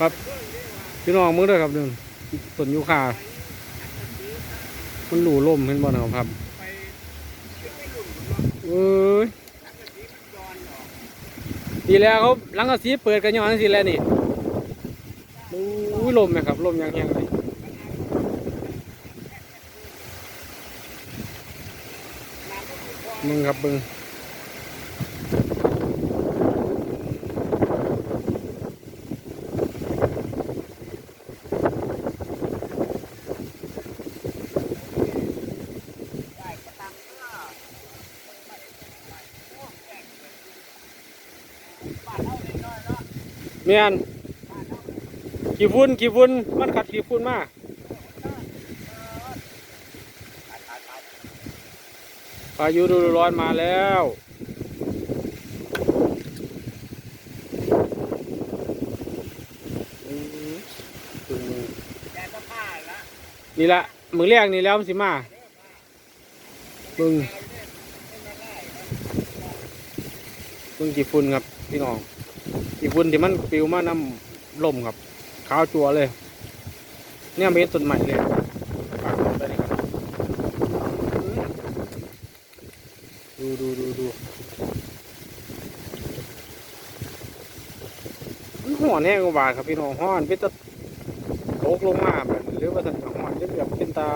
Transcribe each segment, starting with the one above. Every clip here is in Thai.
ครับพี่น้องมึงด้อครับหนึ่งต้นยูคามันหลู่ล่มเห็นบ่นะครับครับเอ้ยดีแล้วเขาหลังกระสีเปิดกันย้อนสิแล้วนี่โอ้ยลมไหมครับลมยังแห้งเลยมึงครับมึง มียนขี้ฝุ่นขี้ฝุ่นมันขัดขี้ฝุ่นมากพายุดูร้อนมาแล้วอืมนี่ละมือแรกนี่แล้วมันสิมามึงมึงกี่ฝุ่นครับพี่น้อง อีฝุ่นที่มันปลิวมาน้ำลมครับขาวจัวเลย เนี่ยเม็ดต้นใหม่เลยปากได้เลยครับดูดูดูดูมันห่อนแห้งกว่าครับพี่น้องห่อนพี่ตะตกลงมาแบบหรือว่าสันห่อนจะแบบเป็นตา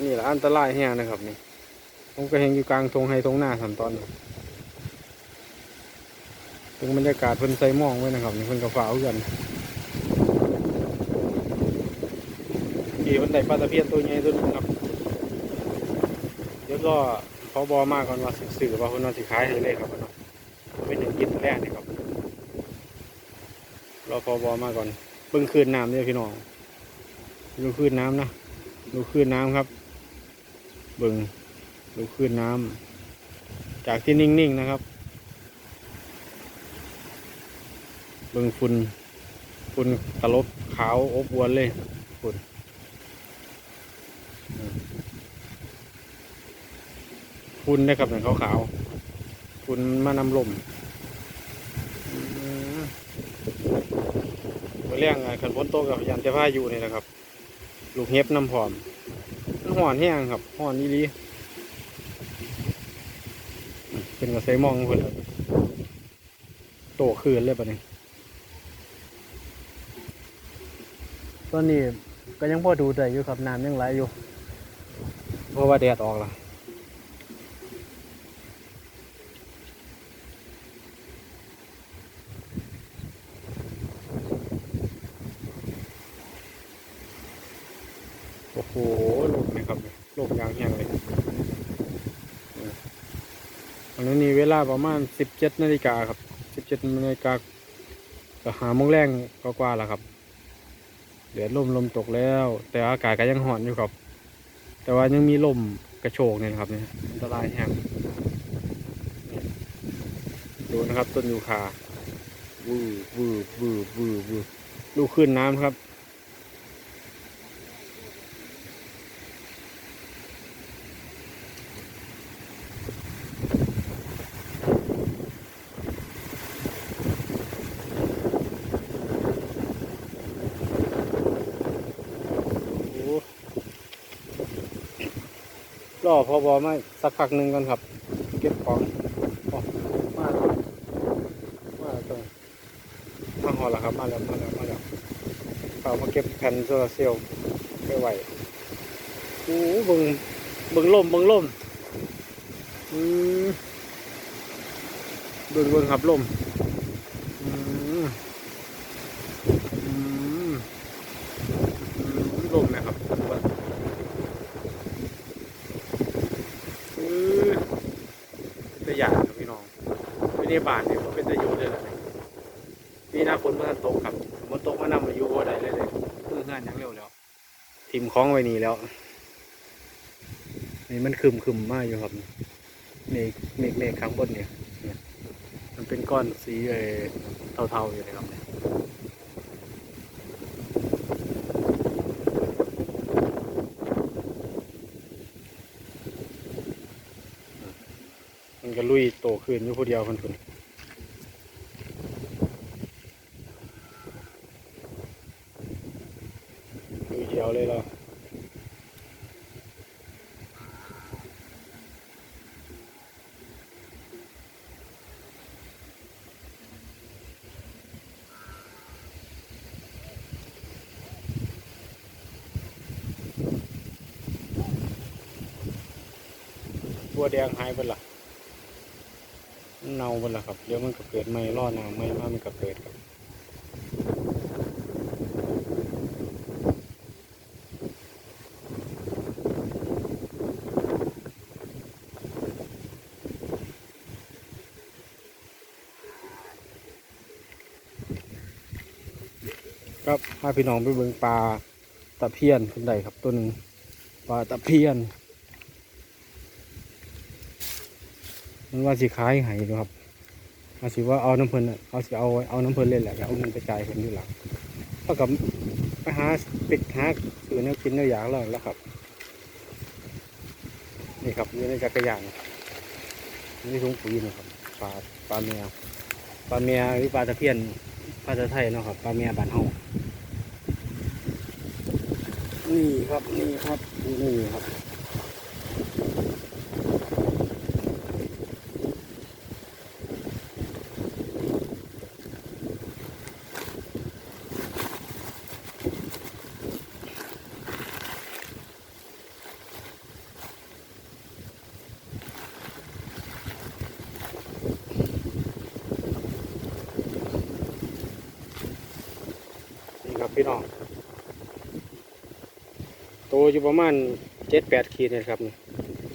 นี่แหละอันตรายแห้งนะครับนี่ผมก็เห็นอยู่กลางทงไฮทงหน้าสันตอนนี้ ถึงบรรยากาศเพิ่นใส่มองไว้นะครับนี่เพิ่นกระฟ้ากันขี่เพิ่นได้ปลาตะเพียนตัวใหญ่ตัวหนึงครับเดี๋ยวก็พอบอมากก่อนว่าสิสื่อว่าเพิ่นว่าสิขายให้เลยครับเนาะเป็นอย่างกินแรกนี่ครับรอพอบอมาก่อนเบิ่งคืนน้ำเนี่ยพี่น้องดูคืนน้ำนะดูคืนน้ำครับ เบิ่งดูคืนน้ำจากที่นิ่งๆนะครับ เบิ่งฝุ่นฝุ่นตลบขาวอบอวนเลยฝุ่นฝุ่นนะครับเนี่ยขาวขาวฝุ่นมานำลมอืมเรื่องขันฝนตกกับยันจะพาอยู่นี่นะครับ ลูกเห็บน้ำผอมมันห่อนแห้งครับห่อนนี่ลีเป็นกระใสมองเพิ่นครับโตคืนเลยปะเนี่ย ตอนนี้ก็ยังพอดูได้อยู่ครับน้ำยังไหลอยู่ เพราะว่าแดดออกละโอ้โหลมไหมครับลมยางแห้งเลยอันนี้เวลาประมาณสิบเจ็ดนาฬิกาครับสิบเจ็ดนาฬิกาก็หาโมงแรงก็กว่าแล้วครับ เดี๋ยวลมลมตกแล้ว แต่อากาศก็ยังห่อนอยู่ครับ แต่ว่ายังมีลมกระโชกเนี่ยนะครับเนี่ยอันตรายแห้งดูนะครับต้นยูคาวืบวืบวืบวืบวืบดูขึ้นน้ำครับ อพอบอไมาสักพักหนึ่งก่อนครับ เก็บของอมาแล้วมาแล้วตรงมาหอล้วครับ มาแล้วมาแล้วมาแล้วเขามาเก็บแผ่นโซลาร์เซลล์ไปไหวโอ้บึงบึงล่มบึงล่มอืมบึงบึงครับล่มอืมอืมลมนะครับอือตัวอย่างครับพี่น้องไม่ได้ บานเนี่ยมันเป็นตะยูเลยแหละนี่ปีหน้าฝนมันตกครับฝนตกมานำมาอยู่บ่ได้เลยเลยเพื่องานยังเร็วแล้วทิมคล้องไว้นี่แล้ว นี่มันคึมคึมๆมากอยู่ครับเมฆเมฆเมฆข้างบนเนี่ยเนี่ยมันเป็นก้อนสีเออเทาๆอยู่นะครับเนี่ยมันก็ลุยโตขึ้นอยู่ผู้เดียวคนคน เลยเรา บัวแดงหายไปละมันเน่าไปละครับเดี๋ยวมันก็เกิดไม่รอดน้ำไม่มามันก็เกิดครับครับพาพี่น้องไปเบิ่งปลาตะเพียนขึ้นใดครับตัวหนึ่งปลาตะเพียน มันว่าสิขายให้ดูครับเอาสิว่าเอาน้ำเพลินเอาสิเอาเอาน้ำเพลินเล่นแหละแล้วเอาเงินไปจ่ายคนอยู่หลังเท่ากับไปหาปิดหาซื้อเนื้อกินเนื้ออยางแล้วแล้วครับ นี่ครับอยู่ในจักรยานนี่ถุงปุ๋ยนะครับปลาปลาเมียปลาเมียหรือปลาตะเพียนภาษาไทยนะครับปลาเมียบานเฮานี่ครับนี่ครับนี่ครับ นี่ ครับพี่น้องโตอยู่ประมาณเจ็ดแปดขีดนี่ครับนี่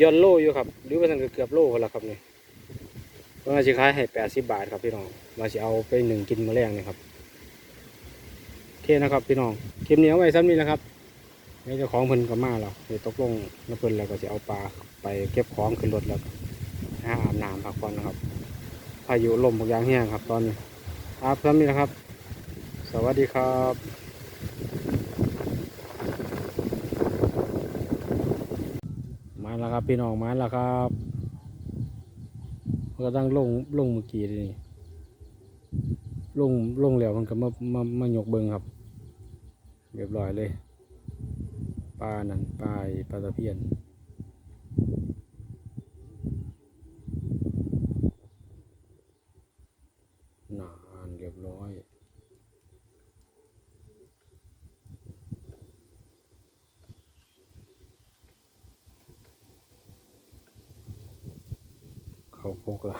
ย้อนโลอยู่ครับหรือว่าสันเกือบโลคนละครับนี่ว่าสิขายให้แปดสิบบาทครับพี่น้องมาสิเอาไปหนึ่งกินแมลงนี่ครับโอเคนะครับพี่น้องคลิปนี้เอาไว้ซ้ำนี้นะครับนี่เจ้าของเพิ่นก็มาแล้วเดี๋ยวตกลงกับเพิ่นแล้วก็จะเอาปลาไปเก็บของขึ้นรถแล้วหาอาบน้ำพักผ่อนนะครับพายุลมพวกอยางแห้งครับ ตอนนี้ครับซ้ำนี้นะครับ สวัสดีครับ มา แล้วครับพี่น้องมาแล้วครับก็ตั้งลงลงเมื่อกี้นี่ลงลงแล้วมันก็มามามายกเบิงครับเรียบร้อยเลยปลานั่นปลาปลาตะเพียน Михалкова.